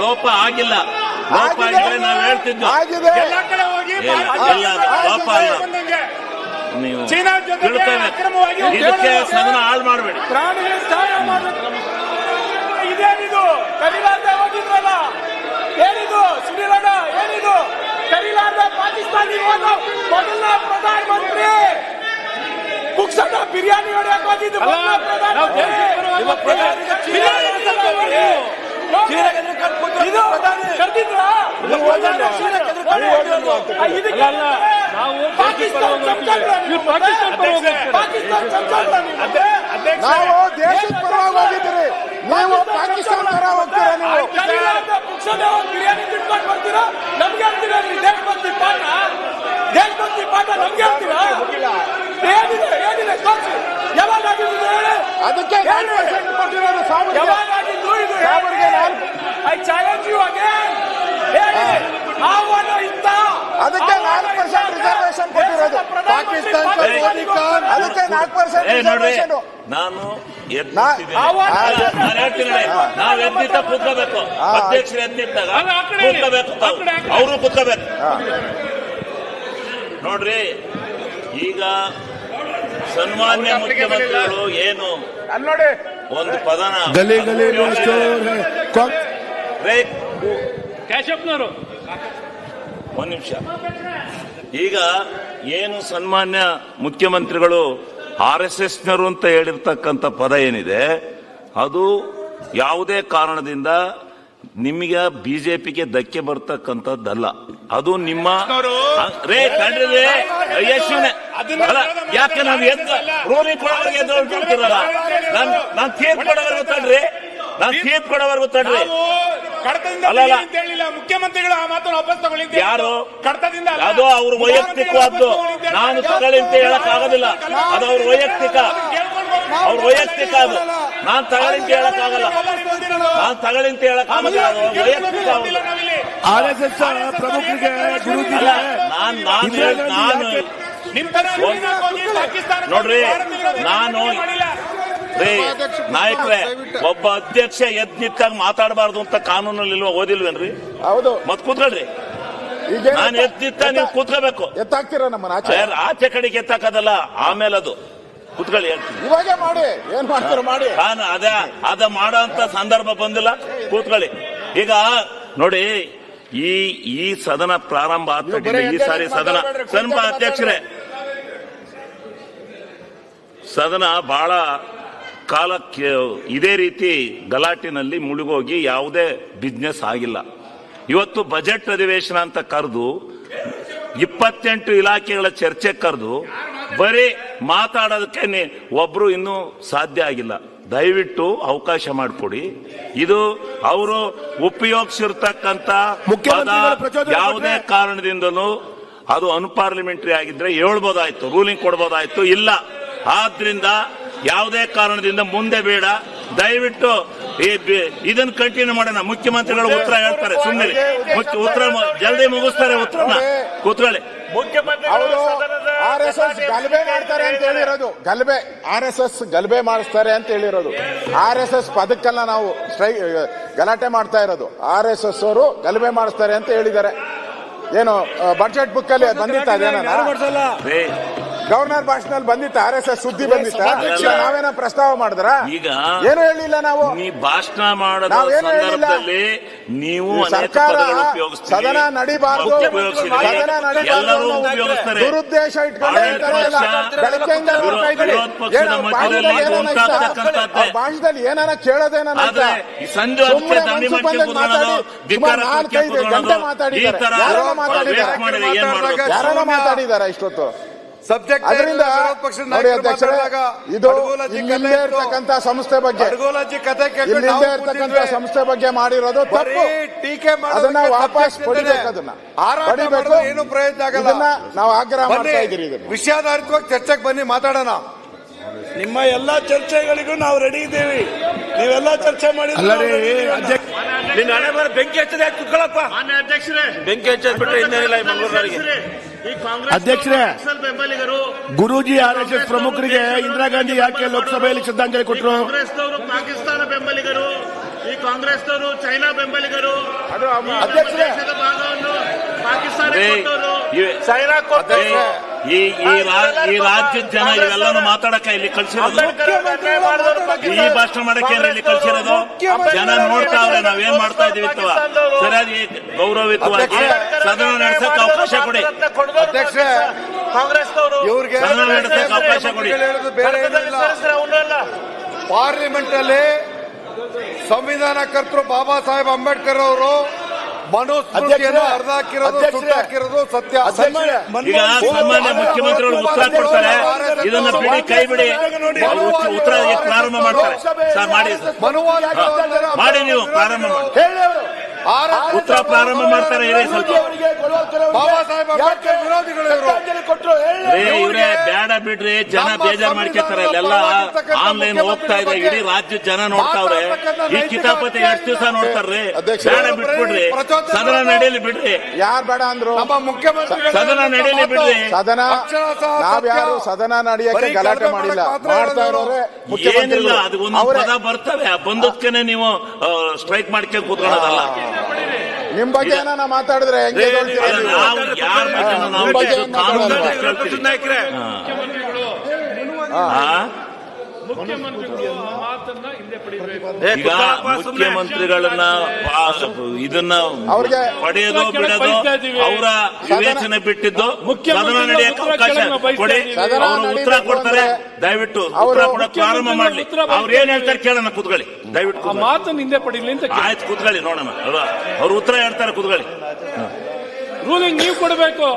ಲೋಪ ಆಗಿಲ್ಲ. ಲೋಪ ಆಗಿದೆ. ಆಗಿದ್ರೆ ನಾವು ಎಲ್ಲ ಕಡೆ ಹೋಗಿ ಅಲ್ಲ. ನೀವು ಇದಕ್ಕೆ ಸದನ ಹಾಳು ಮಾಡಬೇಡಿ ಪ್ರಾಣಿಗೆ ಸಹಾಯ ಮಾಡಬೇಕು ಇದೇನಿದು ಕರಿಲಾರ್ದೆ ಹೋಗಿದ್ರಲ್ಲ? ಏನಿದು? ಸುನಿಲಣ್ಣ ಏನಿದು? ಪಾಕಿಸ್ತಾನಿ ಹೋದ ಮೊದಲ ಪ್ರಧಾನಮಂತ್ರಿ. ಕುಕ್ಸಟ ಬಿರಿಯಾನಿ ಹೊಡೆಯಕ್ಕೆ ಹೋಗಿದ್ದು ಮೊದಲ ಪ್ರಧಾನಮಂತ್ರಿ. ನೀವು. ದೇಶದ ಪರವಾಗಿ ಹೋಗಿದ್ದೀರಿ. ನೀವು ಪಾಕಿಸ್ತಾನ ಪರ ಹೋಗ್ತೀರಾ ನೀವು? ಬಿರಿಯಾನಿ ತಿಳ್ಕೊಂಡು ಬರ್ತೀರಾ? ನಮ್ಗೆ ಹೇಳ್ತೀರಾ ನೀವು ದೇಶಭಕ್ತಿ ಪಾಠ? ದೇಶಭಕ್ತಿ ಪಾಠ ನಮ್ಗೆ ಹೇಳ್ತೀರಾ ಏನಿದೆ ಏನಿದೆ ತೋರಿಸಿ. ಯಾವಾಗ ಅದಕ್ಕೆ ನೋಡ್ರಿ ನಾನು ನಾನು ಹೇಳ್ತೀನಿ ನಾವ್ ಎದ್ದಿದ್ದ ಕೂತ್ಕೋಬೇಕು. ಅಧ್ಯಕ್ಷರು ಎದ್ದಿದ್ದಾಗ ಕೂತ್ಕೋಬೇಕು ಅವರು ಕೂತ್ಕೋಬೇಕು. ನೋಡ್ರಿ ಈಗ ಸನ್ಮಾನ್ಯ ಮುಖ್ಯಮಂತ್ರಿಗಳು ಏನು? ಒಂದು ಪದನ. ಗಲಿ ಗಲಿ ಕ್ಯಾಶಪ್ನವರು ಒಂದು ನಿಮಿಷ. ಈಗ ಏನು ಸನ್ಮಾನ್ಯ ಮುಖ್ಯಮಂತ್ರಿಗಳು ಆರ್ ಎಸ್ ಎಸ್ನರು ಅಂತ ಹೇಳಿರ್ತಕ್ಕಂಥ ಪದ ಏನಿದೆ, ಅದು ಯಾವುದೇ ಕಾರಣದಿಂದ ನಿಮಗೆ ಬಿಜೆಪಿಗೆ ಧಕ್ಕೆ ಬರ್ತಕ್ಕಂಥದ್ದಲ್ಲ. ಅದು ನಿಮ್ಮ ರೇ ಕಂಡ್ರಿ ಯಶುನೆ ಯಾಕೆ ಎದ್ದ ನಾನು ನಾನ್ ತೀರ್ಪು ಕೊಡೋವರೆಗೂ ತಡ್ರಿ. ನಾನು ತೀರ್ಪು ಕೊಡೋವರೆಗೂ ತಡ್ರಿ. ಕಡತದಿಂದ ಅಲ್ಲ. ಅಂತ ಹೇಳಿಲ್ಲ. ಮುಖ್ಯಮಂತ್ರಿಗಳು ಆ ಮಾತನ್ನು ವಾಪಸ್ ತಗೊಳ್ಳಿ ಯಾರು? ಕಡತದಿಂದ ಅಲ್ಲ. ಅದು ಅವ್ರ ವೈಯಕ್ತಿಕವಾದ್ದು. ನಾನು ತಗೊಳ್ಳಿ ಅಂತ ಹೇಳಕ್ ಆಗೋದಿಲ್ಲ. ಅದು ಅವ್ರ ವೈಯಕ್ತಿಕ. ಅವ್ರ ವೈಯಕ್ತಿಕ ಅದು. ನಾನ್ ತಗೊಳ್ಳಿ ಅಂತ ಹೇಳಕ್ ಆಗಲ್ಲ. ನಾನ್ ತಗೊಳ್ಳಿ ಅಂತ ಹೇಳಕ್ ಆಗೋದಿಲ್ಲ ಅದು ಅವ್ರ. ವೈಯಕ್ತಿಕ ಅವ್ರದ್ದು. ಆರ್ಎಸ್ಎಸ್ ಪ್ರಮುಖರಿಗೆ ಗುರುಜಿ ಅಲ್ಲ ನಾನ್ ನಾನು ಹೇಳ್- ನಾನು ನೋಡ್ರಿ, ನಾನು- ನಾಯಕ್ರೆ ಒಬ್ಬ ಅಧ್ಯಕ್ಷ ಎದ್ ಮಾತಾಡಬಾರದು ಮಾತಾಡಬಾರ್ದು ಅಂತ ಕಾನೂನಲ್ಲಿ ಇಲ್ವಾ ಓದಿಲ್ವೇನ್ರಿ? ಹೌದು. ಮತ್ ಕೂತ್ಕೊಳ್ರಿ. ನಾನು ಎದ್ ನಿಂತ ನೀವು ಕೂತ್ಕೋಬೇಕು. ಎತ್ತಾಕ್ತೀರಾ ನಮ್ಮನ್ನ ಆಚೆ? ಯಾರ್ ಆಚೆ ಕಡೆಗೆ ಎತ್ತಾಕದಲ್ಲ ಆಮೇಲೆ ಅದು. ಕುತ್ಕೊಳ್ಳಿ ಹೇಳ್ತೀನಿ. ಇವಾಗ ಮಾಡಿ ಏನ್ ಮಾಡ್ತೀರ ಮಾಡಿ. ನಾನು ಅದ ಅದ ಮಾಡೋ ಅಂತ ಸಂದರ್ಭ ಬಂದಿಲ್ಲ ಕೂತ್ಕೊಳ್ಳಿ. ಈಗ ನೋಡಿ ಈ ಈ ಸದನ ಪ್ರಾರಂಭ ಆಗ್ತದೆ ಈ ಸಾರಿ ಸದನ ಸನ್ಮ ಅಧ್ಯಕ್ಷರೇ. ಸದನ ಬಹಳ ಕಾಲಕ್ಕೆ ಇದೇ ರೀತಿ ಗಲಾಟಿನಲ್ಲಿ ಮುಳುಗೋಗಿ ಯಾವುದೇ ಬಿಸ್ನೆಸ್ ಆಗಿಲ್ಲ. ಇವತ್ತು ಬಜೆಟ್ ಅಧಿವೇಶನ ಅಂತ ಕರೆದು ಇಪ್ಪತ್ತೆಂಟು ಇಲಾಖೆಗಳ ಚರ್ಚೆ ಕರೆದು ಬರೀ ಮಾತಾಡೋದಕ್ಕೆ ಒಬ್ರು ಇನ್ನೂ ಸಾಧ್ಯ ಆಗಿಲ್ಲ. ದಯವಿಟ್ಟು ಅವಕಾಶ ಮಾಡಿಕೊಡಿ. ಇದು ಅವರು ಉಪಯೋಗಿಸಿರ್ತಕ್ಕಂಥ ಪದ ಯಾವುದೇ ಕಾರಣದಿಂದಲೂ ಅದು ಅನ್ಪಾರ್ಲಿಮೆಂಟರಿ ಆಗಿದ್ರೆ ಹೇಳ್ಬೋದಾಯ್ತು ರೂಲಿಂಗ್ ಕೊಡ್ಬೋದಾಯ್ತು ಇಲ್ಲ. ಆದ್ರಿಂದ ಯಾವುದೇ ಕಾರಣದಿಂದ ಮುಂದೆ ಬೇಡ. ದಯವಿಟ್ಟು ಇದನ್ನ ಕಂಟಿನ್ಯೂ ಮಾಡೋಣ. ಮುಖ್ಯಮಂತ್ರಿಗಳು ಉತ್ತರ ಹೇಳ್ತಾರೆ. ಸುಮ್ಮನೆ ಉತ್ತರ ಜಲ್ದಿ ಮುಗಿಸ್ತಾರೆ ಉತ್ತರನ. ಕೂತ್ಕೊಳ್ಳಿ. ಆರ್ ಎಸ್ ಎಸ್ ಗಲಭೆ ಮಾಡ್ತಾರೆ ಅಂತ ಹೇಳಿರೋದು. ಗಲಭೆ ಆರ್ ಎಸ್ ಎಸ್ ಗಲಭೆ ಮಾಡಿಸ್ತಾರೆ ಅಂತ ಹೇಳಿರೋದು. ಆರ್ ಎಸ್ ಎಸ್ ಪದಕ್ಕೆಲ್ಲ ನಾವು ಸ್ಟ್ರೈ ಗಲಾಟೆ ಮಾಡ್ತಾ ಇರೋದು. ಆರ್ ಎಸ್ ಎಸ್ ಅವರು ಗಲಭೆ ಮಾಡಿಸ್ತಾರೆ ಅಂತ ಹೇಳಿದ್ದಾರೆ. ಏನು ಬಜೆಟ್ ಬುಕ್ ಅಲ್ಲಿ ಬಂದಿತ್ತ ಗವರ್ನರ್ ಭಾಷಣದಲ್ಲಿ ಬಂದಿತ್ತ ಆರ್ ಎಸ್ ಎಸ್ ಸುದ್ದಿ ಬಂದಿತ್ತ. ನಾವೇನ ಪ್ರಸ್ತಾವ ಮಾಡಿದ್ರ? ಈಗ ಏನು ಹೇಳಿಲ್ಲ ನಾವು? ನೀ ಭಾಷಣ ಮಾಡದ. ಸಂದರ್ಭದಲ್ಲಿ ನೀವು ಸರ್ಕಾರ ಸದನ ನಡಿಬಾರ್ದು. ಸದನ ನಡಿಬಾರ್ದು ದುರುದ್ದೇಶ ಇಟ್ಕೊಂಡು ಬೆಳಗ್ಗೆಯಿಂದ ನೋಡ್ತಾ ಇದ್ದೀರಿ. ಭಾಷಣದಲ್ಲಿ ಏನಾನ ಕೇಳೋದೇನ ಅಂತ ಈ ಸಂಜೆ ಮಾತಾಡಿ. ಕೂತ್ಕೊಳ್ಳೋದು, ಮಾತಾಡಿದ್ದಾರೆ. ಈ ಏನ್ ಮಾಡ್ಬೇಕು? ಯಾರನ್ನ ಮಾತಾಡಿದಾರ ಇಷ್ಟೊತ್ತು? ಸಬ್ಜೆಕ್ಟ್ ಅದರಿಂದ ನೋಡಿ ಅಧ್ಯಕ್ಷರೇ ಇದು ಇಲ್ಲಿಂದೇ ಇರ್ತಕ್ಕಂಥ ಸಂಸ್ಥೆ ಬಗ್ಗೆ. ಇಲ್ಲಿಂದೇ ನಾವು ಸಂಸ್ಥೆ ಬಗ್ಗೆ ಮಾಡಿರೋದು ತಪ್ಪು. ಟೀಕೆ ಅದನ್ನ ವಾಪಸ್ ಪಡಿಬೇಕು. ಅದನ್ನ. ಪಡಿಬೇಕು ಏನು ಪ್ರಯೋಜನ ಆಗಲ್ಲ. ಇದನ್ನ ನಾವು ಆಗ್ರಹ ಮಾಡ್ತಾ ಇದೀರಿ ಇದನ್ನ. ವಿಷಯಾಧಾರಿತವಾಗಿ ಚರ್ಚೆಗೆ ಬನ್ನಿ ಮಾತಾಡೋಣ. ನಿಮ್ಮ ಎಲ್ಲಾ ಚರ್ಚೆಗಳಿಗೂ ನಾವು ರೆಡಿ ಇದ್ದೀವಿ. ನೀವೆಲ್ಲಾ ಚರ್ಚೆ ಮಾಡಿದ್ರೆ ಅಲ್ಲರಿ ಅಧ್ಯಕ್ಷ ನಿನ್ನ ಹಣೆ ಬರ ಬೆಂಕಿ ಹಚ್ಚದೆ ಕುತ್ಕೊಳ್ಳಪ್ಪ ಮಾನ್ಯ ಅಧ್ಯಕ್ಷರೇ ಬೆಂಕಿ ಹಚ್ಚದ್ ಬಿಟ್ರೆ ಇನ್ನೇನಿಲ್ಲ ಈ ಮಂಗಳೂರಿಗೆ ಈ ಕಾಂಗ್ರೆಸ್ ಅಧ್ಯಕ್ಷರೇ. ನಕ್ಸಲ್ ಬೆಂಬಲಿಗರು ಗುರೂಜಿ ಆರ್ಎಸ್ಎಸ್ ಪ್ರಮುಖರಿಗೆ ಇಂದಿರಾ ಗಾಂಧಿ ಯಾಕೆ ಲೋಕಸಭೆಯಲ್ಲಿ ಶ್ರದ್ಧಾಂಜಲಿ ಕೊಟ್ಟರು ಕಾಂಗ್ರೆಸ್ನವರು ಪಾಕಿಸ್ತಾನ ಬೆಂಬಲಿಗರು ಈ ಕಾಂಗ್ರೆಸ್ನವರು ಚೈನಾ ಬೆಂಬಲಿಗರು ಅಧ್ಯಕ್ಷರೇ. ಭಾಗವನ್ನು ಇವೆ- ಚೈನಾ ಈ ರಾ- ಈ ರಾಜ್ಯದ ಜನ ಇವೆಲ್ಲನೂ ಮಾತಾಡಕ ಇಲ್ಲಿ ಕಳ್ಸಿರೋದು? ಈ ಭಾಷಣ ಮಾಡಕ್ಕೆ ಏನ್ರಿ ಇಲ್ಲಿ ಕಳ್ಸಿರೋದು? ಜನ ನೋಡ್ತಾವ್ರೆ ನಾವೇನ್ ಮಾಡ್ತಾ ಇದೀವಿ ಸರಿಯಾಗಿ ಗೌರವಯುತವಾಗಿ ಸದನ ನಡೆಸಕ್ಕೆ ಅವಕಾಶ ಕೊಡಿ. ಸದನ ನಡೆಸಕ್ಕೆ ಅವಕಾಶ ಕೊಡಿ. ಪಾರ್ಲಿಮೆಂಟ್ ಅಲ್ಲಿ ಸಂವಿಧಾನ ಕರ್ತರು ಬಾಬಾ ಸಾಹೇಬ್ ಅಂಬೇಡ್ಕರ್ ಅವರು ಅಧ್ಯಕ್ಷರೇ, ಅರ್ಧ ಹಾಕಿರೋದು ಅಧ್ಯಕ್ಷರೇ, ಸುಟ್ಟು ಹಾಕಿರೋದು ಸತ್ಯ. ಅಧ್ಯಕ್ಷರೇ, ಈಗ ಸನ್ಮಾನ್ಯ ಮುಖ್ಯಮಂತ್ರಿಗಳು ಉತ್ತರ ಕೊಡ್ತಾರೆ. ಇದನ್ನ ಬಿಡಿ ಕೈ ಬಿಡಿ ಉತ್ತರ- ಪ್ರಾರಂಭ ಮಾಡ್ತಾರೆ ಸರ್ ಮಾಡಿ. ಮಾಡಿ ನೀವು ಪ್ರಾರಂಭ ಮಾಡಿ. ಉತ್ತರ ಪ್ರಾರಂಭ ಮಾಡ್ತಾರೆ ಸ್ವಲ್ಪ ಬಾಬಾ ಸಾಹೇಬ್ ಅಂಬೇಡ್ಕರ್ ವಿರೋಧಿಗಳು. ಇವ್ರೆ ಬೇಡ ಬಿಡ್ರಿ ಜನ ಬೇಜಾರ್ ಮಾಡ್ಕೊತಾರೆ ಇಲ್ಲೆಲ್ಲ ಸಂವಿಧಾನದ ಆನ್ಲೈನ್ ಹೋಗ್ತಾ ಇದೆ ಇಡೀ ರಾಜ್ಯ ಜನ ನೋಡ್ತಾವ್ರೆ ಈ ಕಿತಾಪತಿ ಎಷ್ಟು ದಿವಸ ನೋಡ್ತಾರ್ರಿ? ಬೇಡ ಬಿಟ್ಬಿಡ್ರಿ. ಸದನ ನಡೀಲಿ ಬಿಡ್ರಿ. ಯಾರ್ ಬೇಡ ಅಂದ್ರು? ಸದನ ನಡೀಲಿ ಬಿಡ್ರಿ. ಸದನ ನಾವ್ಯಾರು ಸದನ ನಡೆಯಕ್ಕೆ ಗಲಾಟೆ ಗಲಾಟೆ ಮಾಡಿಲ್ಲ. ಮಾತ್ರ ಮಾಡ್ತಾ ಇರೋರೆ ಏನಿಲ್ಲ ಮುಖ್ಯಮಂತ್ರಿಗಳು. ಅದು ಒಂದು ಪದ ಬರ್ತವೆ. ಆ ಬಂದದ್ಕೇನೆ ನೀವು ಸ್ಟ್ರೈಕ್ ಮಾಡ್ಕೊಂಡು ಕೂತ್ಕೊಳ್ಳೋದಲ್ಲ. ನಿಮ್ ಬಗ್ಗೆ ಏನಾನ ಮಾತಾಡಿದ್ರೆ ಹೆಂಗೆ ಹೇಳ್ತೀರಾ? ನೀವು? ಬಗ್ಗೆ ಏನ್ ಆ? ಈಗ. ಮುಖ್ಯಮಂತ್ರಿಗಳನ್ನ ಇದನ್ನ ಅವ್ರಿಗೆ ಪಡೆಯೋದು ಬಿಡೋದು ಅವರ ವಿವೇಚನೆ ಬಿಟ್ಟಿದ್ದು ಸದನ ನಡೆಯಕ್ಕೆ ಅವಕಾಶ ಕೊಡಿ. ಅವರು ಉತ್ತರ ಕೊಡ್ತಾರೆ. ದಯವಿಟ್ಟು ಅವರು ಉತ್ತರ ಕೊಡಕ್ಕೆ ಪ್ರಾರಂಭ ಮಾಡಲಿ. ಅವ್ರು ಏನ್ ಹೇಳ್ತಾರೆ ಕೇಳೋಣ ಕೂತ್ಕೊಳ್ಳಿ. ದಯವಿಟ್ಟು ಮಾತನ್ನ ಹಿಂದೆ ಪಡೀಲಿ ಅಂತ ಆಯ್ತು ಕೂತ್ಕೊಳ್ಳಿ ನೋಡೋಣ. ಅವರ ಅವ್ರು ಉತ್ತರ ಹೇಳ್ತಾರೆ ಕೂತ್ಕೊಳ್ಳಿ. ರೂಲಿಂಗ್ ನೀವು ಕೊಡಬೇಕು.